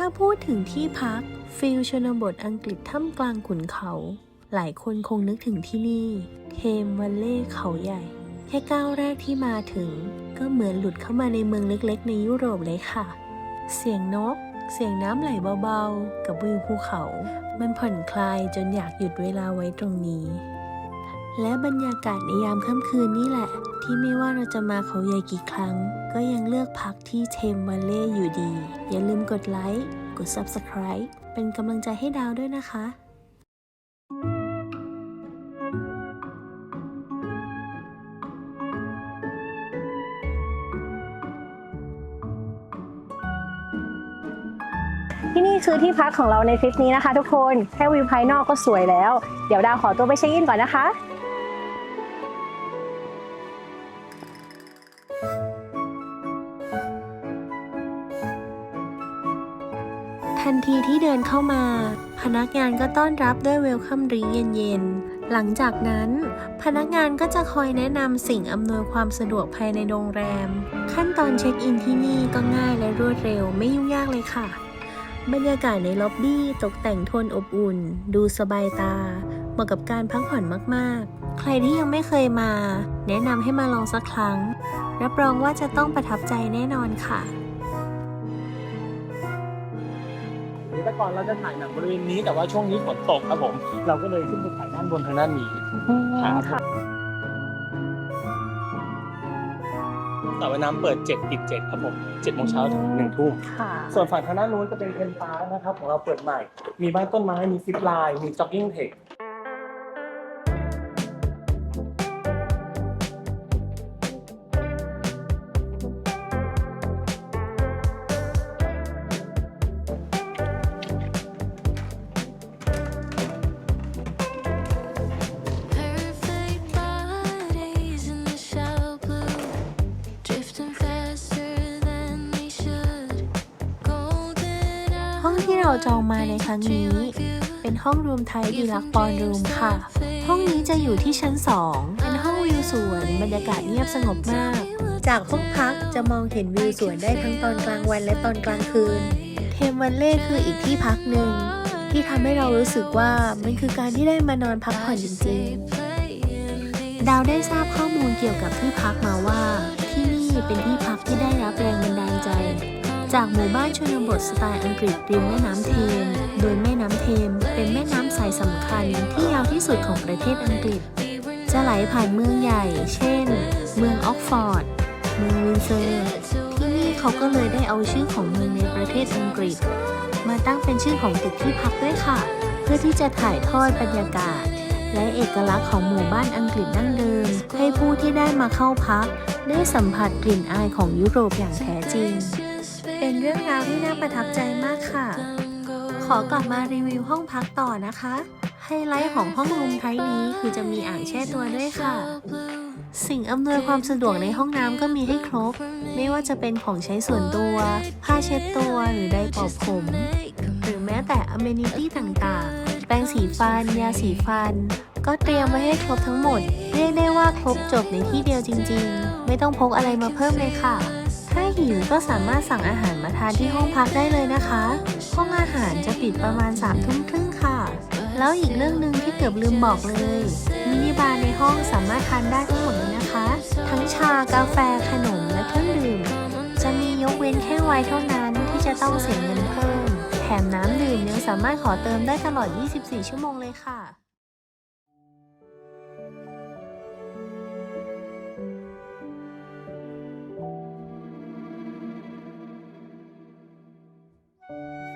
ถ้าพูดถึงที่พักฟิลชนบทอังกฤษท่ามกลางขุนเขา หลายคนคงนึกถึงที่นี่เทมวัลเล่เขาใหญ่ แค่ก้าวแรกที่มาถึง ก็เหมือนหลุดเข้ามาในเมืองเล็กๆ ในยุโรปเลยค่ะ เสียงนก เสียงน้ำไหลเบาๆ กับวิวภูเขา มันผ่อนคลายจนอยากหยุดเวลาไว้ตรงนี้ และบรรยากาศในยามค่ำคืนนี่แหละ ที่ไม่ว่าเราจะมาเขาใหญ่กี่ครั้ง ก็ยังเลือกพักที่เทมวัลเล่อยู่ดี อย่าลืมกดไลค์ กด Subscribe เป็นกำลังใจให้ดาวด้วยนะคะที่นี่คือที่พักของเราในทริปนี้นะคะทุกคน แค่วิวภายนอกก็สวยแล้ว เดี๋ยวดาวขอตัวไปเช็คอินก่อนนะคะ ทีที่เดินเข้ามา พนักงานก็ต้อนรับด้วยเวลคัมดริงเย็นๆ หลังจากนั้น พนักงานก็จะคอยแนะนำสิ่งอำนวยความสะดวกภายในโรงแรม ขั้นตอนเช็คอินที่นี่ก็ง่ายและรวดเร็วไม่ยุ่งยากเลยค่ะ บรรยากาศในล็อบบี้ตกแต่งโทนอบอุ่น ดูสบายตา เหมาะกับการพักผ่อนมากๆ ใครที่ยังไม่เคยมา แนะนำให้มาลองสักครั้ง รับรองว่าจะต้องประทับใจแน่นอนค่ะ แต่ก่อนเราจะถ่ายหนังบริเวณนี้แต่ว่าช่วงนี้ฝนตกครับผม เราก็เลยขึ้นไปถ่ายด้านบนทางด้านนี้ครับสระว่ายน้ำเปิด7ปิด7ครับผม7โมงเช้าถึง1ทุ่มค่ะส่วนฝั่งทางด้านนู้นจะเป็นเทนพาร์คนะครับของเราเปิดใหม่ มีบ้านต้นไม้ มีซิปไลน์ มีจ็อกกิ้งเทค ที่เราจองมาในครั้งนี้ เป็นห้องรวมไทยดีลักบอลรูมค่ะ ห้องนี้จะอยู่ที่ชั้น 2 เป็นห้องวิวสวน บรรยากาศเงียบสงบมาก จากห้องพักจะมองเห็นวิวสวนได้ทั้งตอนกลางวันและตอนกลางคืน เทมวันเล่คืออีกที่พักหนึ่ง ที่ทำให้เรารู้สึกว่ามันคือการที่ได้มานอนพักผ่อนจริงๆ ดาวได้ทราบข้อมูลเกี่ยวกับที่พักมาว่า ที่นี่เป็นที่พักที่ได้รับแรง จากหมู่บ้านชนบทสไตล์อังกฤษริมแม่น้ำเทม โดยแม่น้ำเทม เป็นแม่น้ำสายสำคัญที่ยาวที่สุดของประเทศอังกฤษ จะไหลผ่านเมืองใหญ่ เช่น เมืองออกฟอร์ด เมืองวินเซอร์ ที่นี่เขาก็เลยได้เอาชื่อของเมืองในประเทศอังกฤษ มาตั้งเป็นชื่อของตึกที่พักด้วยค่ะ เพื่อที่จะถ่ายทอดบรรยากาศ และเอกลักษณ์ของหมู่บ้านอังกฤษดั้งเดิม ให้ผู้ที่ได้มาเข้าพัก ได้สัมผัสกลิ่นอายของยุโรปอย่างแท้จริง รื่องราวที่น่าประทับใจมากค่ะ ขอกลับมารีวิวห้องพักต่อนะคะ ไฮไลท์ของห้องรูมไทยนี้คือจะมีอ่างแช่ตัวด้วยค่ะ สิ่งอำนวยความสะดวกในห้องน้ำก็มีให้ครบ ไม่ว่าจะเป็นของใช้ส่วนตัว ผ้าเช็ดตัวหรือไดร์เป่าผม หรือแม้แต่อเมนิตี้ต่างๆ แปรงสีฟัน ยาสีฟัน ก็เตรียมไว้ให้ครบทั้งหมด เรียกได้ว่าครบจบในที่เดียวจริง ๆ ไม่ต้องพกอะไรมาเพิ่มเลยค่ะ หิวก็สามารถสั่งอาหารมาทานที่ห้องพักได้เลยนะคะ ห้องอาหารจะปิดประมาณ3ามทุ่มครึ่งค่ะ แล้วอีกเรื่องหนึ่งที่เกือบลืมบอกเลย มินิบาร์ในห้องสามารถทานได้ทั้งหมดเลยนะคะ ทั้งชากาแฟขนมและเครื่องดื่ม จะมียกเว้นแค่ไวน์เท่านั้นที่จะต้องเสียเงินเพิ่ม แถมน้ำดื่มยังสามารถขอเติมได้ตลอด 24 ชั่วโมงเลยค่ะ Música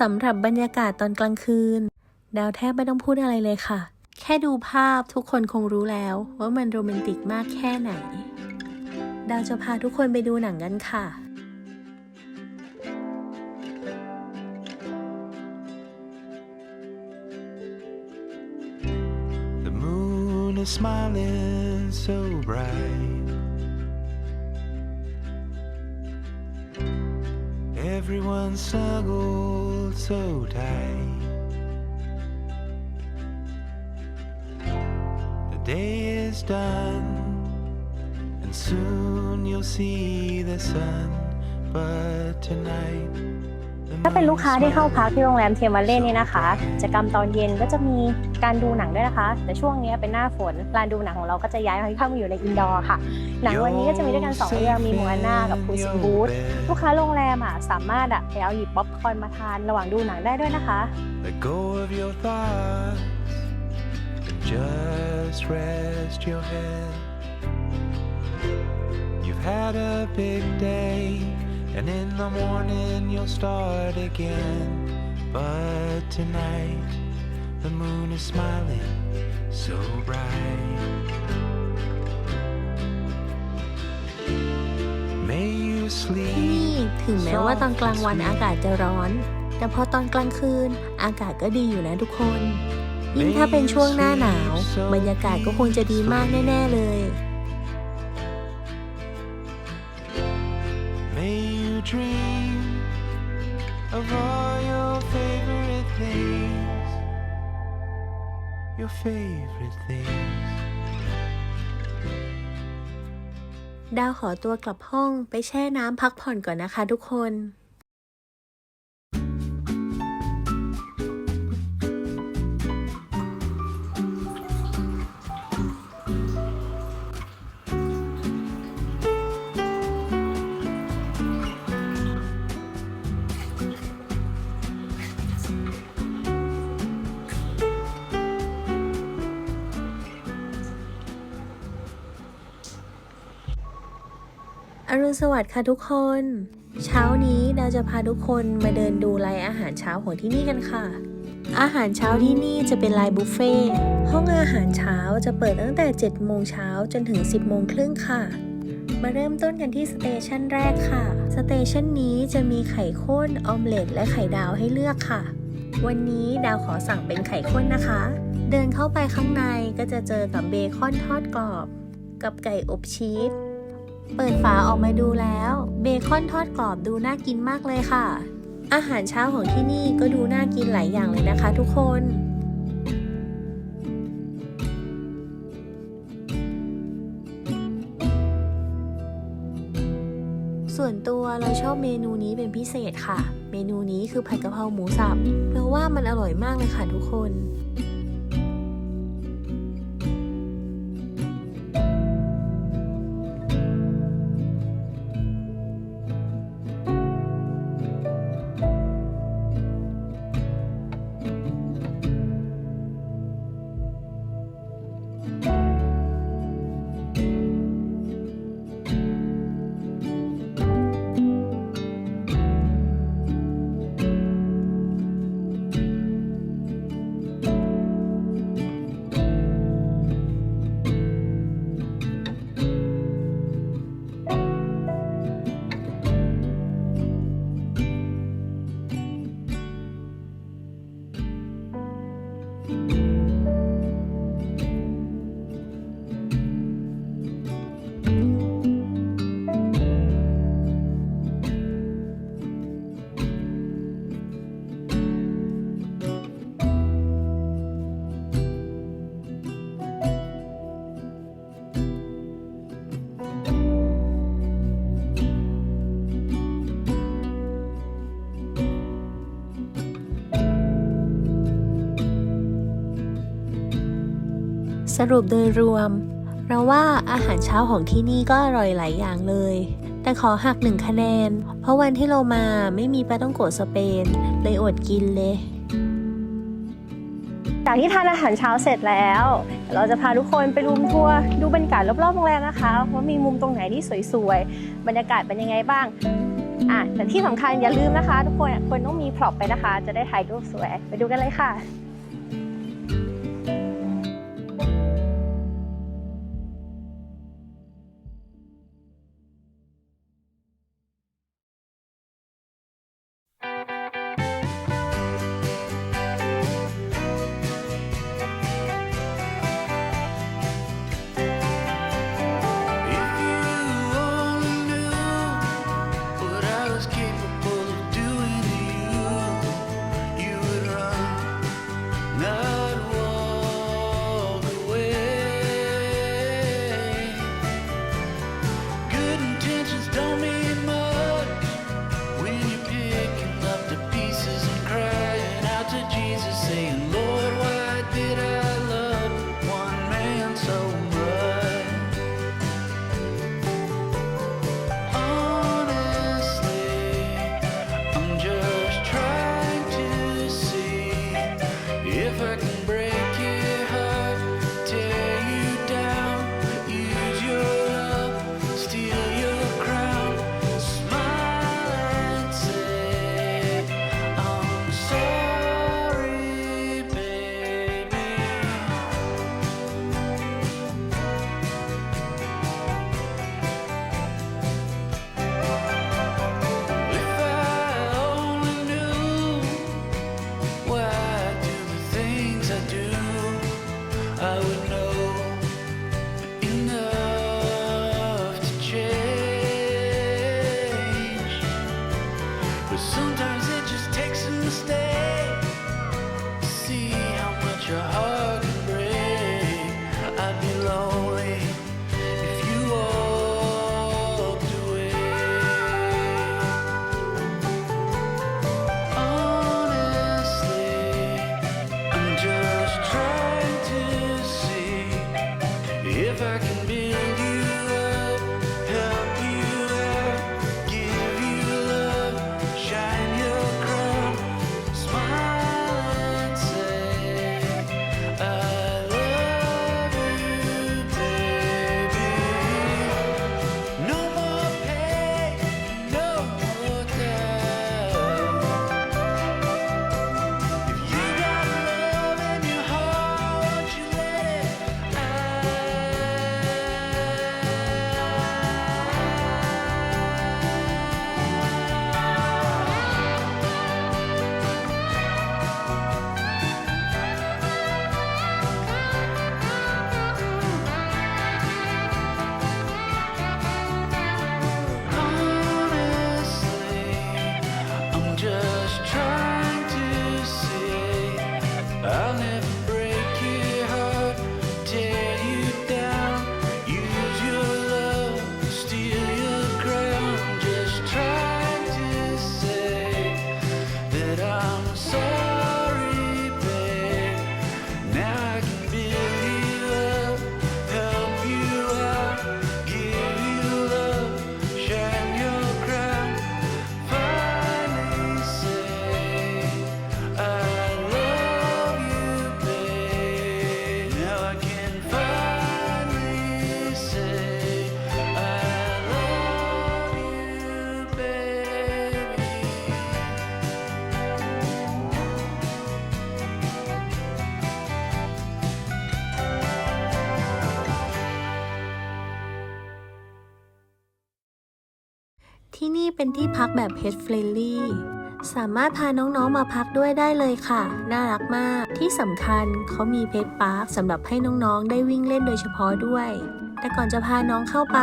สำหรับบรรยากาศตอนกลางคืน ดาวแทบไม่ต้องพูดอะไรเลยค่ะ แค่ดูภาพทุกคนคงรู้แล้วว่ามันโรแมนติกมากแค่ไหน ดาวจะพาทุกคนไปดูหนังกันค่ะ The moon is smiling so bright. Everyone snuggled so tight. The day is done, and soon you'll see the sun. But tonight, ถ้าเป็นลูกค้าที่เข้าพักที่โรงแรมเทมเบอร์เล่นี่นะคะกิจกรรมตอนเย็นก็จะมีการดูหนังด้วยนะคะ แต่ช่วงนี้เป็นหน้าฝนลานดูหนังของเราก็จะย้ายมาเข้ามาอยู่ในอินดอร์ค่ะ หนังวันนี้ก็จะมีด้วยกันสองเรื่องมีมอาน่ากับพูซินบูธลูกค้าโรงแรมอะสามารถอะไปเอาหยิบป๊อปคอร์นมาทานระหว่างดูหนังได้ด้วยนะคะ go of your thoughts and just rest your head. You've had a big day, and in the morning you'll start again. But tonight, the moon is smiling so bright. May you ที่นี่ sleep ถึงแม้ว่าตอนกลางวันอากาศจะร้อน แต่พอตอนกลางคืนอากาศก็ดีอยู่นะทุกคน ยิ่งถ้าเป็นช่วงหน้าหนาว บรรยากาศก็คงจะดีมากแน่ ๆ เลย dream of all your favorite things. Your favorite things. ดาวขอตัวกลับห้องไปแช่น้ำพักผ่อนก่อนนะคะทุกคน รุณสวัสดิ์ค่ะทุกคน เช้านี้ดาวจะพาทุกคนมาเดินดูไลน์อาหารเช้าของที่นี่กันค่ะ อาหารเช้าที่นี่จะเป็นไลน์บุฟเฟ่ห้องอาหารเช้าจะเปิดตั้งแต่ 7 โมงเช้าจนถึง 10 โมงครึ่งค่ะ มาเริ่มต้นกันที่สเตชันแรกค่ะ สเตชันนี้จะมีไข่ข้นออมเล็ตและไข่ดาวให้เลือกค่ะ วันนี้ดาวขอสั่งเป็นไข่ข้นนะคะ เดินเข้าไปข้างในก็จะเจอกับเบคอนทอดกรอบ กับไก่อบชีส เปิดฝาออกมาดูแล้ว เบคอนทอดกรอบดูน่ากินมากเลยค่ะ อาหารเช้าของที่นี่ก็ดูน่ากินหลายอย่างเลยนะคะทุกคนส่วนตัวเราชอบเมนูนี้เป็นพิเศษค่ะ เมนูนี้คือผัดกะเพราหมูสับ เพราะว่ามันอร่อยมากเลยค่ะทุกคน สรุปโดยรวม เราว่าอาหารเช้าของที่นี่ก็อร่อยหลายอย่างเลย แต่ขอหักหนึ่งคะแนน เพราะวันที่เรามาไม่มีปลาต้องโกะสเปน เลยอดกินเลย จากที่ทานอาหารเช้าเสร็จแล้ว เราจะพาทุกคนไปรูมทัวร์ดูบรรยากาศรอบๆโรงแรมนะคะว่ามีมุมตรงไหนที่สวยๆ บรรยากาศเป็นยังไงบ้างอะแต่ที่สำคัญอย่าลืมนะคะ ทุกคนควรต้องมีพร็อพไปนะคะ จะได้ถ่ายรูปสวย ไปดูกันเลยค่ะ ที่นี่เป็นที่พักแบบ Pet Friendly สามารถพาน้องๆมาพักด้วยได้เลยค่ะ น่ารักมาก ที่สำคัญเขามีเพจพาร์คสำหรับให้น้องๆ ได้วิ่งเล่นโดยเฉพาะด้วย แต่ก่อนจะพาน้องเข้าไป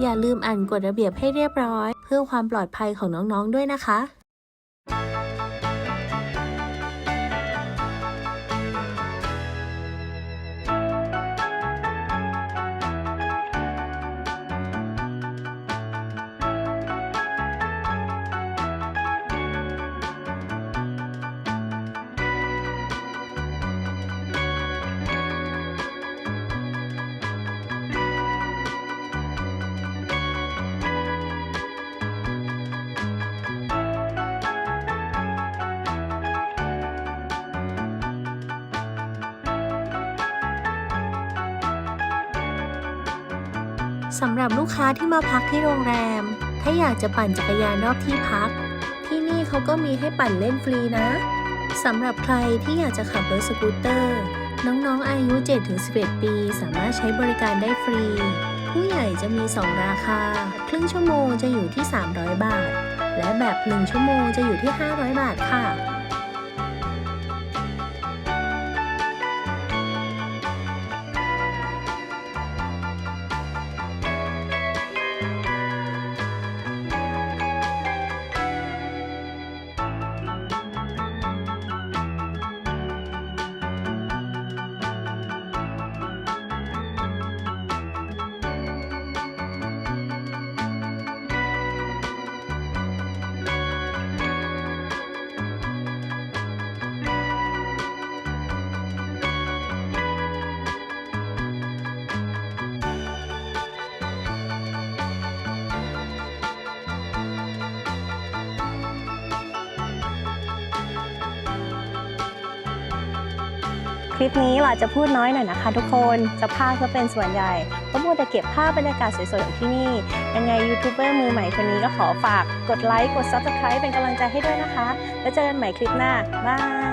อย่าลืมอ่านกฎระเบียบให้เรียบร้อย เพื่อความปลอดภัยของน้องๆ ด้วยนะคะ สำหรับลูกค้าที่มาพักที่โรงแรม ถ้าอยากจะปั่นจักรยานรอบที่พัก ที่นี่เขาก็มีให้ปั่นเล่นฟรีนะสำหรับใครที่อยากจะขับรถสกูตเตอร์ น้องๆอายุ 7-11 ปี สามารถใช้บริการได้ฟรี ผู้ใหญ่จะมี 2 ราคา ครึ่งชั่วโมงจะอยู่ที่ 300 บาท และแบบ 1 ชั่วโมงจะอยู่ที่ 500 บาทค่ะ คลิปนี้เราจะพูดน้อยหน่อยนะคะ ทุกคนจะพาก็เป็นส่วนใหญ่ก็มัวแต่เก็บภาพบรรยากาศสวยๆของที่นี่ ยังไงยูทูบเบอร์มือใหม่คนนี้ก็ขอฝากกดไลค์กด Subscribe เป็นกำลังใจให้ด้วยนะคะ แล้วเจอกันใหม่คลิปหน้า บาย